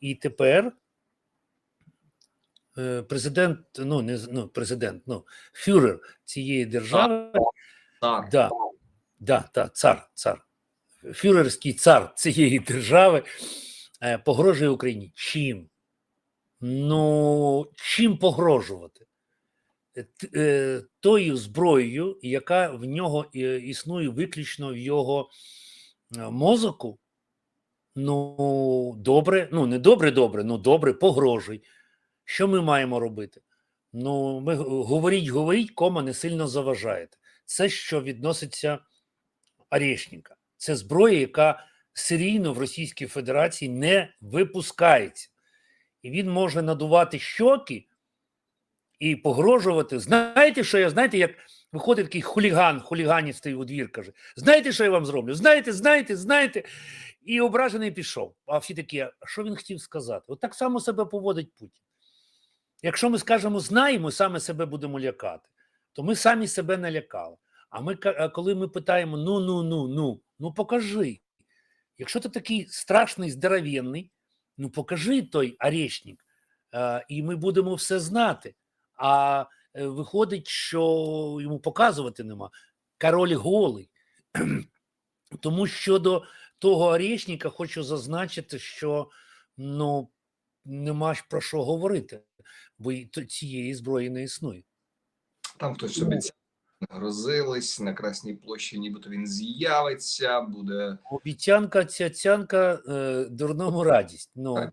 І тепер е, президент, ну не ну, президент, ну фюрер цієї держави, Так, да, да, та, цар, цар, фюрерський цар цієї держави е, погрожує Україні. Чим? Ну, чим погрожувати? Е, Тою зброєю, яка в нього існує виключно в його мозоку. Ну, добре, ну не добре, добре, ну добре, погрожуй. Що ми маємо робити? Ну, ми говоріть, говоріть, кома не сильно заважаєте. Це що відноситься Орешника. Це зброя, яка серійно в Російській Федерації не випускається. І він може надувати щоки і погрожувати. Знаєте, що я знаєте, як виходить такий хуліган, хуліганістий у двір, каже: Знаєте, що я вам зроблю? Знаєте, знаєте, знаєте. І ображений пішов. А всі такі, що він хотів сказати? От так само себе поводить Путін. Якщо ми скажемо знаємо, саме себе будемо лякати, то ми самі себе налякали. А ми коли ми питаємо: ну, ну, ну, ну, ну покажи. Якщо ти такий страшний, здоровенний, ну покажи той орешник, і ми будемо все знати. А е, виходить, що йому показувати нема. Король голий. Тому щодо того орешника хочу зазначити, що ну нема ж про що говорити, бо й то- цієї зброї не існує. там хтось собі обіцяв, грозились на Красній площі, нібито він з'явиться, буде Обіцянка, цяцянка, е, дурному радість. Ну, Так.